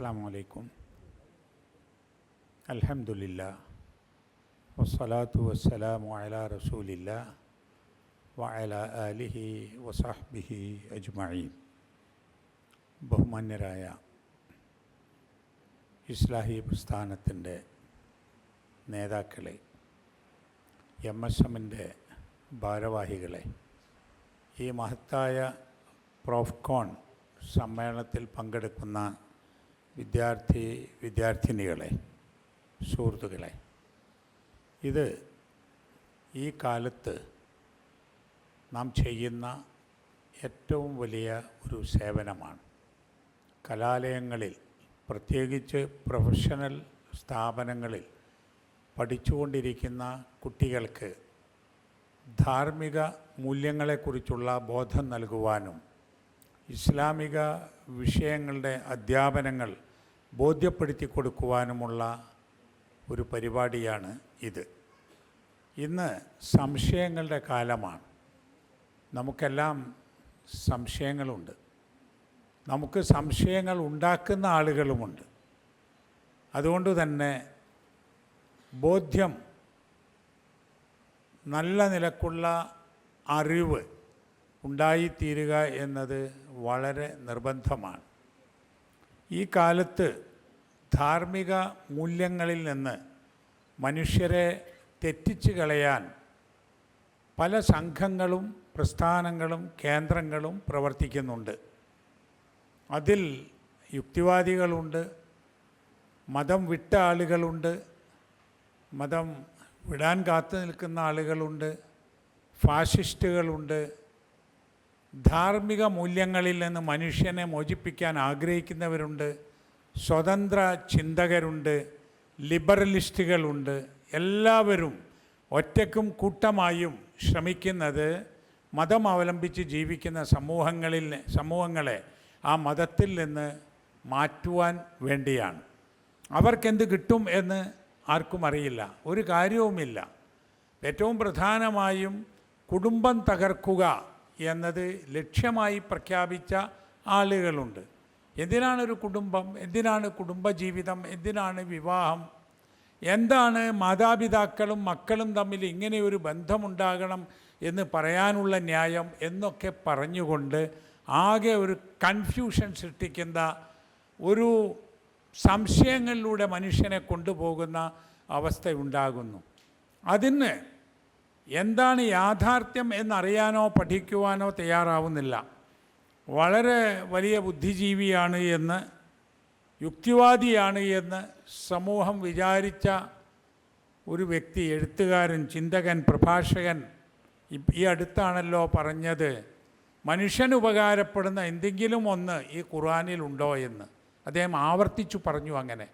അസ്സാം വലൈക്കും അലഹമില്ല വസ്സലാത്തു വസ്സലാം വയല റസൂലില്ല വായല അലിഹി വസാഹ്ബിഹി അജ്മായി ബഹുമാന്യരായ ഇസ്ലാഹി പ്രസ്ഥാനത്തിന്റെ നേതാക്കളെ എം എസ് എമ്മിന്റെ ഭാരവാഹികളെ ഈ മഹത്തായ പ്രോഫ്കോൺ സമ്മേളനത്തിൽ പങ്കെടുക്കുന്ന വിദ്യാർത്ഥി വിദ്യാർത്ഥിനികളെ സുഹൃത്തുക്കളെ ഇത് ഈ കാലത്ത് നാം ചെയ്യുന്ന ഏറ്റവും വലിയ ഒരു സേവനമാണ്. കലാലയങ്ങളിൽ പ്രത്യേകിച്ച് പ്രൊഫഷണൽ സ്ഥാപനങ്ങളിൽ പഠിച്ചുകൊണ്ടിരിക്കുന്ന കുട്ടികൾക്ക് ധാർമ്മിക മൂല്യങ്ങളെക്കുറിച്ചുള്ള ബോധം നൽകുവാനും ഇസ്ലാമിക വിഷയങ്ങളുടെ അധ്യാപനങ്ങൾ ബോധ്യപ്പെടുത്തി കൊടുക്കുവാനുമുള്ള ഒരു പരിപാടിയാണ് ഇത്. ഇന്ന് സംശയങ്ങളുടെ കാലമാണ്. നമുക്കെല്ലാം സംശയങ്ങളുണ്ട്. നമുക്ക് സംശയങ്ങൾ ഉണ്ടാക്കുന്ന ആളുകളുമുണ്ട്. അതുകൊണ്ട് തന്നെ ബോധ്യം നല്ല നിലക്കുള്ള അറിവ് ഉണ്ടായിത്തീരുക എന്നത് വളരെ നിർബന്ധമാണ്. ഈ കാലത്ത് ധാർമ്മിക മൂല്യങ്ങളിൽ നിന്ന് മനുഷ്യരെ തെറ്റിച്ചു കളയാൻ പല സംഘങ്ങളും പ്രസ്ഥാനങ്ങളും കേന്ദ്രങ്ങളും പ്രവർത്തിക്കുന്നുണ്ട്. അതിൽ യുക്തിവാദികളുണ്ട് മതം വിട്ട ആളുകളുണ്ട് മതം വിടാൻ കാത്തു നിൽക്കുന്ന ആളുകളുണ്ട് ഫാഷിസ്റ്റുകളുണ്ട് ധാർമ്മിക മൂല്യങ്ങളിൽ നിന്ന് മനുഷ്യനെ മോചിപ്പിക്കാൻ ആഗ്രഹിക്കുന്നവരുണ്ട്. സ്വതന്ത്ര ചിന്തകരുണ്ട്. ലിബറലിസ്റ്റുകളുണ്ട്. എല്ലാവരും ഒറ്റക്കും കൂട്ടമായും ശ്രമിക്കുന്നത് മതം അവലംബിച്ച് ജീവിക്കുന്ന സമൂഹങ്ങളിൽ സമൂഹങ്ങളെ ആ മതത്തിൽ നിന്ന് മാറ്റുവാൻ വേണ്ടിയാണ്. അവർക്കെന്ത് കിട്ടും എന്ന് ആർക്കും അറിയില്ല. ഒരു കാര്യവുമില്ല. ഏറ്റവും പ്രധാനമായും കുടുംബം തകർക്കുക എന്നത് ലക്ഷ്യമായി പ്രഖ്യാപിച്ച ആളുകളുണ്ട്. എന്തിനാണ് ഒരു കുടുംബം എന്തിനാണ് കുടുംബജീവിതം എന്തിനാണ് വിവാഹം? എന്താണ് മാതാപിതാക്കളും മക്കളും തമ്മിൽ ഇങ്ങനെ ഒരു ബന്ധമുണ്ടാകണം എന്ന് പറയാനുള്ള ന്യായം എന്നൊക്കെ പറഞ്ഞുകൊണ്ട് ആകെ ഒരു കൺഫ്യൂഷൻ സൃഷ്ടിക്കുന്ന ഒരു സംശയങ്ങളിലൂടെ മനുഷ്യനെ കൊണ്ടുപോകുന്ന അവസ്ഥയുണ്ടാകുന്നു. അതിന് എന്താണ് യാഥാർത്ഥ്യം എന്നറിയാനോ പഠിക്കുവാനോ തയ്യാറാവുന്നില്ല. വളരെ വലിയ ബുദ്ധിജീവിയാണ് എന്ന് യുക്തിവാദിയാണ് എന്ന് സമൂഹം വിചാരിച്ച ഒരു വ്യക്തി എഴുത്തുകാരൻ ചിന്തകൻ പ്രഭാഷകൻ ഈ അടുത്താണല്ലോ പറഞ്ഞത്. മനുഷ്യന് ഉപകാരപ്പെടുന്ന എന്തെങ്കിലും ഒന്ന് ഈ ഖുർആനിലുണ്ടോ എന്ന്. അദ്ദേഹം ആവർത്തിച്ചു പറഞ്ഞു അങ്ങനെ.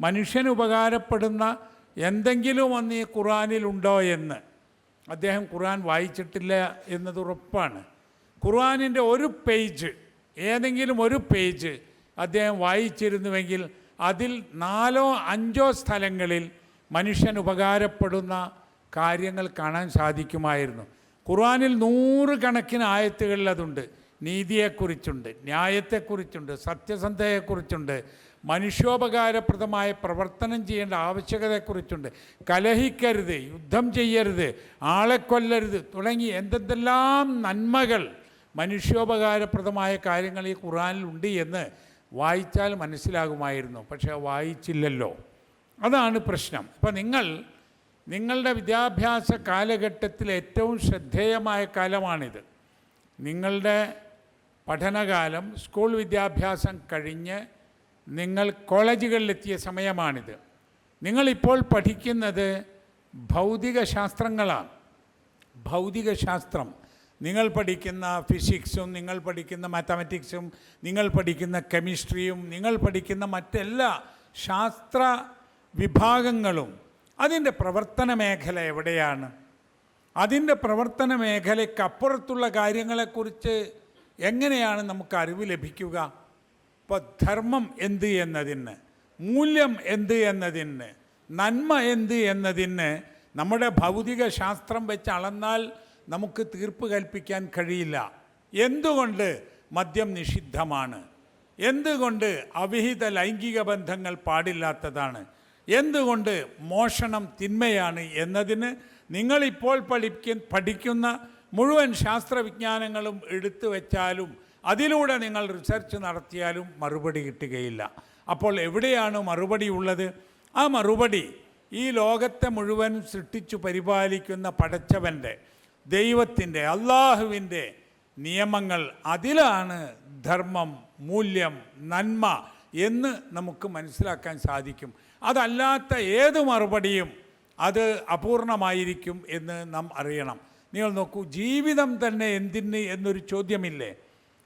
മനുഷ്യന് ഉപകാരപ്പെടുന്ന എന്തെങ്കിലും ഒന്ന് ഈ ഖുർആനിലുണ്ടോ എന്ന്. അദ്ദേഹം ഖുർആൻ വായിച്ചിട്ടില്ല എന്നത് ഉറപ്പാണ്. ഖുർആനിന്റെ ഒരു പേജ് ഏതെങ്കിലും ഒരു പേജ് അദ്ദേഹം വായിച്ചിരുന്നുവെങ്കിൽ അതിൽ നാലോ അഞ്ചോ സ്ഥലങ്ങളിൽ മനുഷ്യൻ ഉപകാരപ്പെടുന്ന കാര്യങ്ങൾ കാണാൻ സാധിക്കുമായിരുന്നു. ഖുർആനിൽ നൂറുകണക്കിന് ആയത്തുകളിൽ അതുണ്ട്. നീതിയെക്കുറിച്ചുണ്ട് ന്യായത്തെക്കുറിച്ചുണ്ട് സത്യസന്ധതയെക്കുറിച്ചുണ്ട് മനുഷ്യോപകാരപ്രദമായ പ്രവർത്തനം ചെയ്യേണ്ട ആവശ്യകതയെക്കുറിച്ചുണ്ട്. കലഹിക്കരുത് യുദ്ധം ചെയ്യരുത് ആളെ കൊല്ലരുത് തുടങ്ങി എന്തെന്തെല്ലാം നന്മകൾ മനുഷ്യോപകാരപ്രദമായ കാര്യങ്ങൾ ഈ ഖുറാനിലുണ്ട് എന്ന് വായിച്ചാൽ മനസ്സിലാകുമായിരുന്നു. പക്ഷേ വായിച്ചില്ലല്ലോ. അതാണ് പ്രശ്നം. അപ്പോൾ നിങ്ങൾ നിങ്ങളുടെ വിദ്യാഭ്യാസ കാലഘട്ടത്തിൽ ഏറ്റവും ശ്രദ്ധേയമായ കാലമാണിത്. നിങ്ങളുടെ പഠനകാലം സ്കൂൾ വിദ്യാഭ്യാസം കഴിഞ്ഞ് നിങ്ങൾ കോളേജുകളിലെത്തിയ സമയമാണിത്. നിങ്ങളിപ്പോൾ പഠിക്കുന്നത് ഭൗതിക ശാസ്ത്രങ്ങളാണ്. ശാസ്ത്രം. നിങ്ങൾ പഠിക്കുന്ന ഫിസിക്സും നിങ്ങൾ പഠിക്കുന്ന മാത്തമാറ്റിക്സും നിങ്ങൾ പഠിക്കുന്ന കെമിസ്ട്രിയും നിങ്ങൾ പഠിക്കുന്ന മറ്റെല്ലാ ശാസ്ത്ര വിഭാഗങ്ങളും അതിന്റെ പ്രവർത്തന മേഖല എവിടെയാണ്? അതിന്റെ പ്രവർത്തന മേഖലയ്ക്കപ്പുറത്തുള്ള കാര്യങ്ങളെക്കുറിച്ച് എങ്ങനെയാണ് നമുക്ക് അറിവ് ലഭിക്കുക? ഇപ്പോൾ ധർമ്മം എന്ത് എന്നതിന് മൂല്യം എന്ത് എന്നതിന് നന്മ എന്ത് എന്നതിന് നമ്മുടെ ഭൗതിക ശാസ്ത്രം വെച്ച് അളന്നാൽ നമുക്ക് തീർപ്പ് കൽപ്പിക്കാൻ കഴിയില്ല. എന്തുകൊണ്ട് മദ്യം നിഷിദ്ധമാണ്? എന്തുകൊണ്ട് അവിഹിത ലൈംഗിക ബന്ധങ്ങൾ പാടില്ലാത്തതാണ്? എന്തുകൊണ്ട് മോഷണം തിന്മയാണ് എന്നതിന് നിങ്ങളിപ്പോൾ പഠിക്ക പഠിക്കുന്ന മുഴുവൻ ശാസ്ത്രവിജ്ഞാനങ്ങളും എടുത്തു വെച്ചാലും അതിലൂടെ നിങ്ങൾ റിസർച്ച് നടത്തിയാലും മറുപടി കിട്ടുകയില്ല. അപ്പോൾ എവിടെയാണ് മറുപടി ഉള്ളത്? ആ മറുപടി ഈ ലോകത്തെ മുഴുവൻ സൃഷ്ടിച്ചു പരിപാലിക്കുന്ന പടച്ചവന്റെ ദൈവത്തിന്റെ അള്ളാഹുവിന്റെ നിയമങ്ങൾ അതിലാണ് ധർമ്മം മൂല്യം നന്മ എന്ന് നമുക്ക് മനസ്സിലാക്കാൻ സാധിക്കും. അതല്ലാത്ത ഏത് മറുപടിയും അത് അപൂർണമായിരിക്കും എന്ന് നാം അറിയണം. നിങ്ങൾ നോക്കൂ ജീവിതം തന്നെ എന്തിന് എന്നൊരു ചോദ്യമില്ലേ?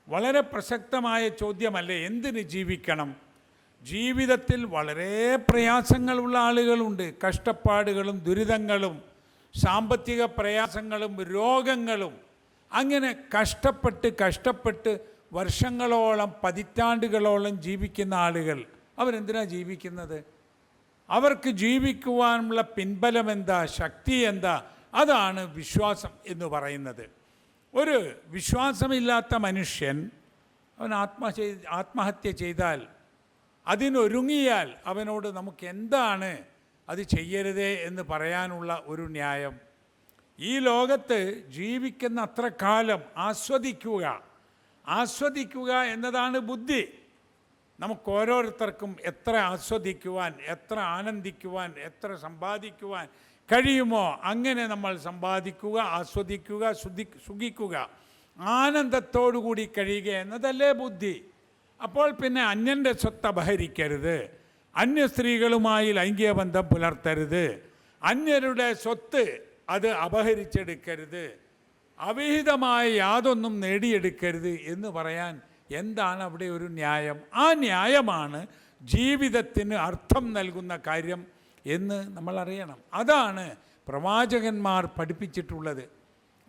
വളരെ പ്രസക്തമായ ചോദ്യമല്ലേ എന്തിന് ജീവിക്കണം? ജീവിതത്തിൽ വളരെ പ്രയാസങ്ങളുള്ള ആളുകളുണ്ട്. കഷ്ടപ്പാടുകളും ദുരിതങ്ങളും സാമ്പത്തിക പ്രയാസങ്ങളും രോഗങ്ങളും. അങ്ങനെ കഷ്ടപ്പെട്ട് കഷ്ടപ്പെട്ട് വർഷങ്ങളോളം പതിറ്റാണ്ടുകളോളം ജീവിക്കുന്ന ആളുകൾ അവരെന്തിനാ ജീവിക്കുന്നത്? അവർക്ക് ജീവിക്കുവാനുള്ള പിൻബലം എന്താ ശക്തി എന്താ അതാണ് വിശ്വാസം എന്ന് പറയുന്നത്. ഒരു വിശ്വാസമില്ലാത്ത മനുഷ്യൻ അവൻ ആത്മ ആത്മഹത്യ ചെയ്താൽ അതിനൊരുങ്ങിയാൽ അവനോട് നമുക്ക് എന്താണ് അത് ചെയ്യരുതേ എന്ന് പറയാനുള്ള ഒരു ന്യായം. ഈ ലോകത്ത് ജീവിക്കുന്ന അത്ര കാലം ആസ്വദിക്കുക ആസ്വദിക്കുക എന്നതാണ് ബുദ്ധി. നമുക്ക് ഓരോരുത്തർക്കും എത്ര ആസ്വദിക്കുവാൻ എത്ര ആനന്ദിക്കുവാൻ എത്ര സമ്പാദിക്കുവാൻ കഴിയുമോ? അങ്ങനെ നമ്മൾ സമ്പാദിക്കുക ആസ്വദിക്കുക ശുദ്ധി സുഖിക്കുക. ആനന്ദത്തോടുകൂടി കഴിയുക എന്നതല്ലേ ബുദ്ധി. അപ്പോൾ പിന്നെ അന്യന്റെ സ്വത്ത് അപഹരിക്കരുത്. അന്യ സ്ത്രീകളുമായി ലൈംഗിക ബന്ധം പുലർത്തരുത്. അന്യരുടെ സ്വത്ത് അത് അപഹരിച്ചെടുക്കരുത്. അവിഹിതമായ യാതൊന്നും നേടിയെടുക്കരുത് എന്ന് പറയാൻ എന്താണ് അവിടെ ഒരു ന്യായം? ആ ന്യായമാണ് ജീവിതത്തിന് അർത്ഥം നൽകുന്ന കാര്യം എന്ന് നമ്മൾ അറിയണം അതാണ് പ്രവാചകന്മാർ പഠിപ്പിച്ചിട്ടുള്ളത്.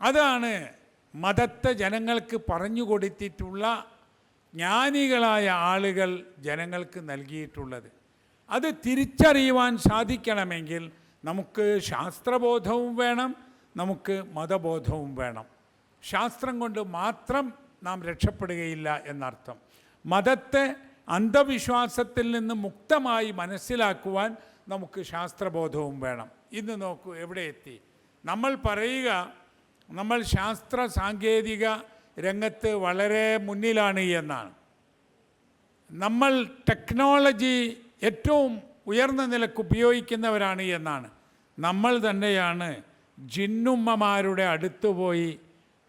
അതാണ് മതത്തെ ജനങ്ങൾക്ക് പറഞ്ഞു കൊടുത്തിട്ടുള്ള ജ്ഞാനികളായ ആളുകൾ ജനങ്ങൾക്ക് നൽകിയിട്ടുള്ളത്. അത് തിരിച്ചറിയുവാൻ സാധിക്കണമെങ്കിൽ നമുക്ക് ശാസ്ത്രബോധവും വേണം നമുക്ക് മതബോധവും വേണം. ശാസ്ത്രം കൊണ്ട് മാത്രം നാം രക്ഷപ്പെടുകയില്ല എന്നർത്ഥം. മതത്തെ അന്ധവിശ്വാസത്തിൽ നിന്ന് മുക്തമായി മനസ്സിലാക്കുവാൻ നമുക്ക് ശാസ്ത്രബോധവും വേണം. ഇന്ന് നോക്കൂ എവിടെ എത്തി? നമ്മൾ പറയുക നമ്മൾ ശാസ്ത്ര സാങ്കേതിക രംഗത്ത് വളരെ മുന്നിലാണ് എന്നാണ്. നമ്മൾ ടെക്നോളജി ഏറ്റവും ഉയർന്ന നിലയ്ക്ക് ഉപയോഗിക്കുന്നവരാണ് എന്നാണ്. നമ്മൾ തന്നെയാണ് ജിന്നുമ്മമാരുടെ അടുത്ത് പോയി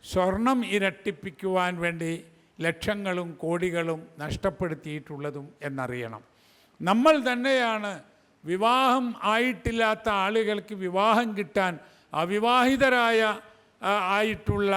സ്വർണം ഇരട്ടിപ്പിക്കുവാൻ വേണ്ടി ലക്ഷങ്ങളും കോടികളും നഷ്ടപ്പെടുത്തിയിട്ടുള്ളതും എന്നറിയണം. നമ്മൾ തന്നെയാണ് വിവാഹം ആയിട്ടില്ലാത്ത ആളുകൾക്ക് വിവാഹം കിട്ടാൻ അവിവാഹിതരായ ആയിട്ടുള്ള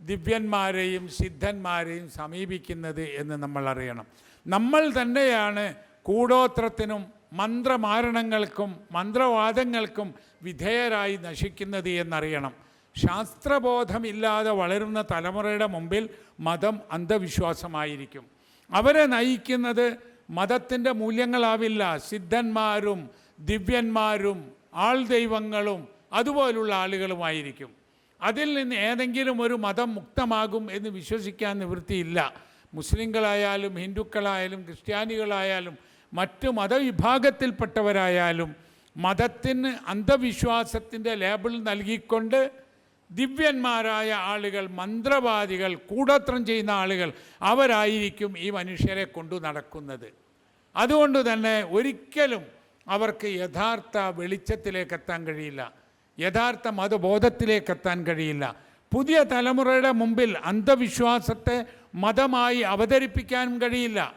ദിവ്യന്മാരെയും സിദ്ധന്മാരെയും സമീപിക്കുന്നത് എന്ന് നമ്മൾ അറിയണം. നമ്മൾ തന്നെയാണ് കൂടോത്രത്തിനും മന്ത്രമാരണങ്ങൾക്കും മന്ത്രവാദങ്ങൾക്കും വിധേയരായി നശിക്കുന്നത് എന്നറിയണം. ശാസ്ത്രബോധമില്ലാതെ വളരുന്ന തലമുറയുടെ മുമ്പിൽ മതം അന്ധവിശ്വാസമായിരിക്കും. അവരെ നയിക്കുന്നത് മതത്തിന്റെ മൂല്യങ്ങളാവില്ല. സിദ്ധന്മാരും ദിവ്യന്മാരും ആൾ ദൈവങ്ങളും അതുപോലുള്ള ആളുകളുമായിരിക്കും. അതിൽ നിന്ന് ഏതെങ്കിലും ഒരു മതം മുക്തമാകും എന്ന് വിശ്വസിക്കാൻ നിവൃത്തിയില്ല. മുസ്ലിങ്ങളായാലും ഹിന്ദുക്കളായാലും ക്രിസ്ത്യാനികളായാലും മറ്റ് മതവിഭാഗത്തിൽപ്പെട്ടവരായാലും മതത്തിന് അന്ധവിശ്വാസത്തിന്റെ ലേബിൾ നൽകിക്കൊണ്ട് ദിവ്യന്മാരായ ആളുകൾ മന്ത്രവാദികൾ കൂടത്രം ചെയ്യുന്ന ആളുകൾ അവരായിരിക്കും ഈ മനുഷ്യരെ കൊണ്ടു നടക്കുന്നത്. അതുകൊണ്ട് തന്നെ ഒരിക്കലും അവർക്ക് യഥാർത്ഥ വെളിച്ചത്തിലേക്ക് എത്താൻ കഴിയില്ല. യഥാർത്ഥ മതബോധത്തിലേക്ക് എത്താൻ കഴിയില്ല. പുതിയ തലമുറയുടെ മുമ്പിൽ അന്ധവിശ്വാസത്തെ മതമായി അവതരിപ്പിക്കാനും കഴിയില്ല.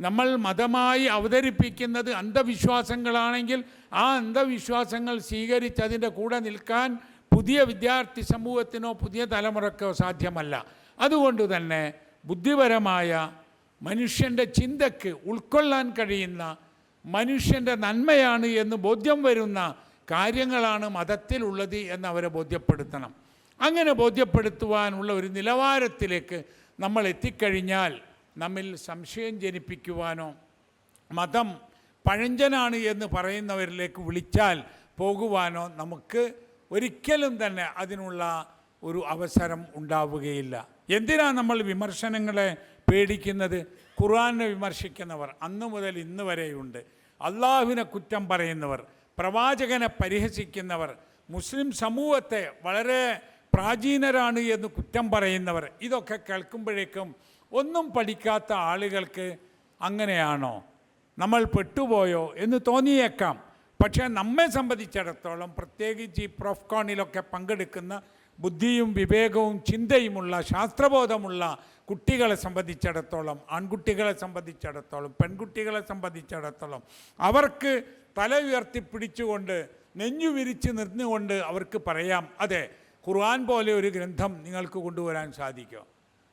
നമ്മൾ മതമായി അവതരിപ്പിക്കുന്നത് അന്ധവിശ്വാസങ്ങളാണെങ്കിൽ ആ അന്ധവിശ്വാസങ്ങൾ സ്വീകരിച്ച് അതിന്റെ കൂടെ നിൽക്കാൻ പുതിയ വിദ്യാർത്ഥി സമൂഹത്തിനോ പുതിയ തലമുറക്കോ സാധ്യമല്ല. അതുകൊണ്ട് തന്നെ ബുദ്ധിപരമായ മനുഷ്യന്റെ ചിന്തക്ക് ഉൾക്കൊള്ളാൻ കഴിയുന്ന മനുഷ്യന്റെ നന്മയാണ് എന്ന് ബോധ്യം വരുന്ന കാര്യങ്ങളാണ് മതത്തിലുള്ളത് എന്ന് അവരെ ബോധ്യപ്പെടുത്തണം. അങ്ങനെ ബോധ്യപ്പെടുത്തുവാനുള്ള ഒരു നിലവാരത്തിലേക്ക് നമ്മൾ എത്തിക്കഴിഞ്ഞാൽ നമ്മിൽ സംശയം ജനിപ്പിക്കുവാനോ മതം പഴഞ്ചനാണ് എന്ന് പറയുന്നവരിലേക്ക് വിളിച്ചാൽ പോകുവാനോ നമുക്ക് ഒരിക്കലും തന്നെ അതിനുള്ള ഒരു അവസരം ഉണ്ടാവുകയില്ല. എന്തിനാണ് നമ്മൾ വിമർശനങ്ങളെ പേടിക്കുന്നത്? ഖുർആനെ വിമർശിക്കുന്നവർ അന്നു മുതൽ ഇന്ന് വരെയുണ്ട്. അള്ളാഹുവിനെ കുറ്റം പറയുന്നവർ പ്രവാചകനെ പരിഹസിക്കുന്നവർ മുസ്ലിം സമൂഹത്തെ വളരെ പ്രാചീനരാണ് എന്ന് കുറ്റം പറയുന്നവർ ഇതൊക്കെ കേൾക്കുമ്പോഴേക്കും ഒന്നും പഠിക്കാത്ത ആളുകൾക്ക് അങ്ങനെയാണോ? നമ്മൾ പെട്ടുപോയോ എന്ന് തോന്നിയേക്കാം. പക്ഷേ നമ്മെ സംബന്ധിച്ചിടത്തോളം പ്രത്യേകിച്ച് ഈ പ്രൊഫ്കോണിലൊക്കെ പങ്കെടുക്കുന്ന ബുദ്ധിയും വിവേകവും ചിന്തയുമുള്ള ശാസ്ത്രബോധമുള്ള കുട്ടികളെ സംബന്ധിച്ചിടത്തോളം ആൺകുട്ടികളെ സംബന്ധിച്ചിടത്തോളം പെൺകുട്ടികളെ സംബന്ധിച്ചിടത്തോളം അവർക്ക് തല ഉയർത്തി പിടിച്ചുകൊണ്ട് നെഞ്ഞു വിരിച്ച് നിന്നുകൊണ്ട് അവർക്ക് പറയാം അതെ ഖുർആൻ പോലെ ഒരു ഗ്രന്ഥം നിങ്ങൾക്ക് കൊണ്ടുവരാൻ സാധിക്കുമോ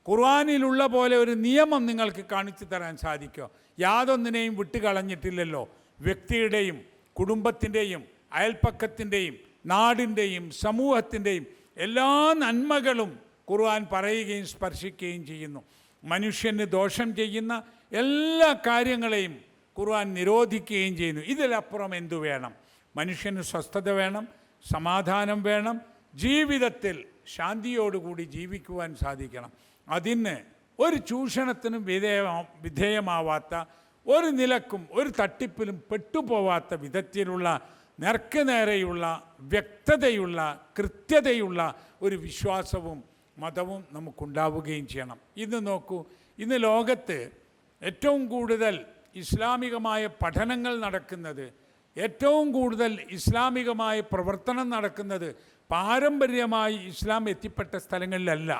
ഖുർആാനിലുള്ള പോലെ ഒരു നിയമം നിങ്ങൾക്ക് കാണിച്ചു തരാൻ സാധിക്കുമോ യാതൊന്നിനെയും വിട്ടുകളഞ്ഞിട്ടില്ലല്ലോ വ്യക്തിയുടെയും കുടുംബത്തിന്റെയും അയൽപ്പക്കത്തിന്റെയും നാടിന്റെയും സമൂഹത്തിന്റെയും എല്ലാ നന്മകളും ഖുർആൻ പറയുകയും സ്പർശിക്കുകയും ചെയ്യുന്നു. മനുഷ്യന് ദോഷം ചെയ്യുന്ന എല്ലാ കാര്യങ്ങളെയും ഖുർആൻ നിരോധിക്കുകയും ചെയ്യുന്നു. ഇതിലപ്പുറം എന്തു വേണം? മനുഷ്യന് സ്വസ്ഥത വേണം സമാധാനം വേണം ജീവിതത്തിൽ ശാന്തിയോടുകൂടി ജീവിക്കുവാൻ സാധിക്കണം. അതിന് ഒരു ചൂഷണത്തിനും വിധേയ വിധേയമാവാത്ത ഒരു നിലക്കും ഒരു തട്ടിപ്പിലും പെട്ടുപോവാത്ത വിധത്തിലുള്ള നേർക്ക് നേരെയുള്ള വ്യക്തതയുള്ള കൃത്യതയുള്ള ഒരു വിശ്വാസവും മതവും നമുക്കുണ്ടാവുകയും ചെയ്യണം. ഇന്ന് നോക്കൂ ഇന്ന് ലോകത്ത് ഏറ്റവും കൂടുതൽ ഇസ്ലാമികമായ പഠനങ്ങൾ നടക്കുന്നത് ഏറ്റവും കൂടുതൽ ഇസ്ലാമികമായ പ്രവർത്തനം നടക്കുന്നത് പാരമ്പര്യമായി ഇസ്ലാം എത്തിപ്പെട്ട സ്ഥലങ്ങളിലല്ല.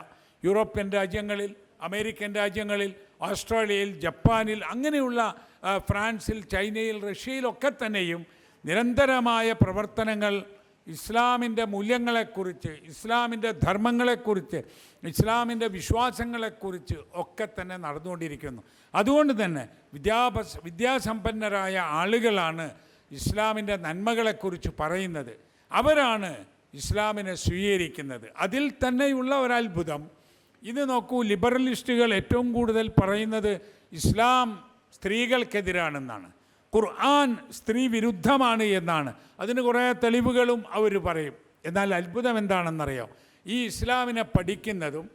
യൂറോപ്യൻ രാജ്യങ്ങളിൽ അമേരിക്കൻ രാജ്യങ്ങളിൽ ഓസ്ട്രേലിയയിൽ ജപ്പാനിൽ അങ്ങനെയുള്ള ഫ്രാൻസിൽ ചൈനയിൽ റഷ്യയിലൊക്കെ തന്നെയും നിരന്തരമായ പ്രവർത്തനങ്ങൾ ഇസ്ലാമിന്റെ മൂല്യങ്ങളെക്കുറിച്ച് ഇസ്ലാമിന്റെ ധർമ്മങ്ങളെക്കുറിച്ച് ഇസ്ലാമിന്റെ വിശ്വാസങ്ങളെക്കുറിച്ച് ഒക്കെ തന്നെ നടന്നുകൊണ്ടിരിക്കുന്നു. അതുകൊണ്ട് തന്നെ വിദ്യാഭ്യാസ വിദ്യാസമ്പന്നരായ ആളുകളാണ് ഇസ്ലാമിന്റെ നന്മകളെക്കുറിച്ച് പറയുന്നത്. അവരാണ് ഇസ്ലാമിനെ സ്വീകരിക്കുന്നത്. അതിൽ തന്നെയുള്ള ഒരത്ഭുതം ഇത് നോക്കൂ ലിബറലിസ്റ്റുകൾ ഏറ്റവും കൂടുതൽ പറയുന്നത് ഇസ്ലാം സ്ത്രീകൾക്കെതിരാണെന്നാണ്. ഖുർആൻ സ്ത്രീ വിരുദ്ധമാണ് എന്നാണ്. അതിന് കുറേ തെളിവുകളും അവർ പറയും. എന്നാൽ അത്ഭുതം എന്താണെന്നറിയോ? ഈ ഇസ്ലാമിനെ പഠിക്കുന്നതും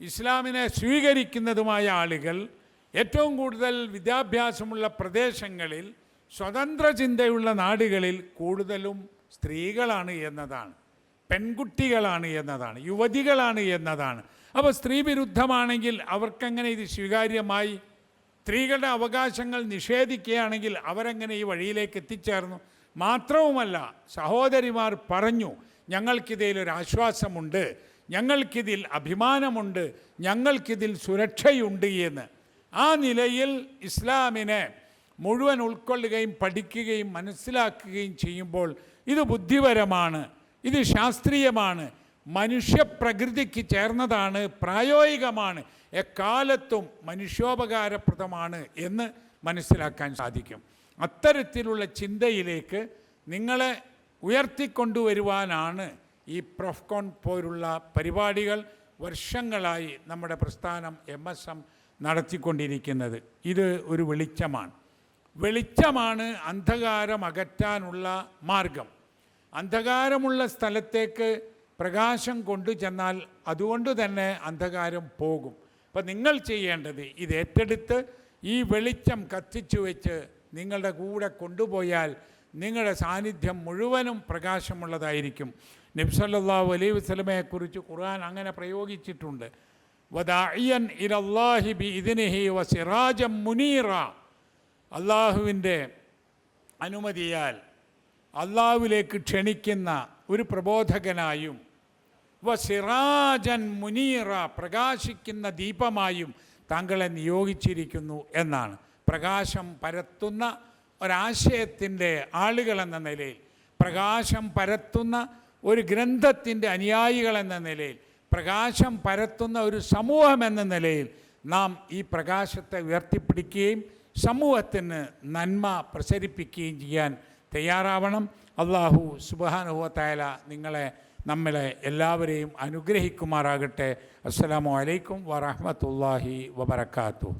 ഇസ്ലാമിനെ സ്വീകരിക്കുന്നതുമായ ആളുകൾ ഏറ്റവും കൂടുതൽ വിദ്യാഭ്യാസമുള്ള പ്രദേശങ്ങളിൽ സ്വതന്ത്ര ചിന്തയുള്ള നാടുകളിൽ കൂടുതലും സ്ത്രീകളാണ് എന്നതാണ്. പെൺകുട്ടികളാണ് എന്നതാണ്. യുവതികളാണ് എന്നതാണ്. അപ്പോൾ സ്ത്രീ വിരുദ്ധമാണെങ്കിൽ അവർക്കെങ്ങനെ ഇത് സ്വീകാര്യമായി. സ്ത്രീകളുടെ അവകാശങ്ങൾ നിഷേധിക്കുകയാണെങ്കിൽ അവരെങ്ങനെ ഈ വഴിയിലേക്ക് എത്തിച്ചേർന്നു. മാത്രവുമല്ല സഹോദരിമാർ പറഞ്ഞു ഞങ്ങൾക്കിതിൽ ഒരു ആശ്വാസമുണ്ട്. ഞങ്ങൾക്കിതിൽ അഭിമാനമുണ്ട്. ഞങ്ങൾക്കിതിൽ സുരക്ഷയുണ്ട് എന്ന്. ആ നിലയിൽ ഇസ്ലാമിനെ മുഴുവൻ ഉൾക്കൊള്ളുകയും പഠിക്കുകയും മനസ്സിലാക്കുകയും ചെയ്യുമ്പോൾ ഇത് ബുദ്ധിപരമാണ്. ഇത് ശാസ്ത്രീയമാണ്. മനുഷ്യപ്രകൃതിക്ക് ചേർന്നതാണ് പ്രായോഗികമാണ്. എക്കാലത്തും മനുഷ്യോപകാരപ്രദമാണ് എന്ന് മനസ്സിലാക്കാൻ സാധിക്കും. അത്തരത്തിലുള്ള ചിന്തയിലേക്ക് നിങ്ങളെ ഉയർത്തിക്കൊണ്ടുവരുവാനാണ് ഈ പ്രൊഫ്കോൺ പോലുള്ള പരിപാടികൾ വർഷങ്ങളായി നമ്മുടെ പ്രസ്ഥാനം എം എസ് എം നടത്തിക്കൊണ്ടിരിക്കുന്നത്. ഇത് ഒരു വെളിച്ചമാണ്. വെളിച്ചമാണ് അന്ധകാരം അകറ്റാനുള്ള മാർഗം. അന്ധകാരമുള്ള സ്ഥലത്തേക്ക് പ്രകാശം കൊണ്ടു ചെന്നാൽ അതുകൊണ്ട് തന്നെ അന്ധകാരം പോകും. അപ്പം നിങ്ങൾ ചെയ്യേണ്ടത് ഇത് ഏറ്റെടുത്ത് ഈ വെളിച്ചം കത്തിച്ചു വെച്ച് നിങ്ങളുടെ കൂടെ കൊണ്ടുപോയാൽ നിങ്ങളുടെ സാന്നിധ്യം മുഴുവനും പ്രകാശമുള്ളതായിരിക്കും. നബ്സല്ലാഹു അലൈഹി വസ്ലമയെക്കുറിച്ച് ഖുർആൻ അങ്ങനെ പ്രയോഗിച്ചിട്ടുണ്ട്. വദാഇയൻ ഇലല്ലാഹി ബി ഇതിനിഹി വസിറാജം മുനീറ. അള്ളാഹുവിന്റെ അനുമതിയാൽ അള്ളാഹുവിലേക്ക് ക്ഷണിക്കുന്ന ഒരു പ്രബോധകനായും വസിറാജൻ മുനീറ പ്രകാശിക്കുന്ന ദീപമായും താങ്കളെ നിയോഗിച്ചിരിക്കുന്നു എന്നാണ്. പ്രകാശം പരത്തുന്ന ഒരാശയത്തിന്റെ ആളുകളെന്ന നിലയിൽ പ്രകാശം പരത്തുന്ന ഒരു ഗ്രന്ഥത്തിന്റെ അനുയായികളെന്ന നിലയിൽ പ്രകാശം പരത്തുന്ന ഒരു സമൂഹം എന്ന നിലയിൽ നാം ഈ പ്രകാശത്തെ ഉയർത്തിപ്പിടിക്കുകയും സമൂഹത്തിന് നന്മ പ്രസരിപ്പിക്കുകയും ചെയ്യാൻ തയ്യാറാവണം. അള്ളാഹു സുബാനുഭവത്തായ നിങ്ങളെ നമ്മളെ എല്ലാവരെയും അനുഗ്രഹിക്കുമാറാകട്ടെ. അസ്സലാമു അലൈക്കും വറഹമത്തല്ലാഹി വബർക്കാത്തു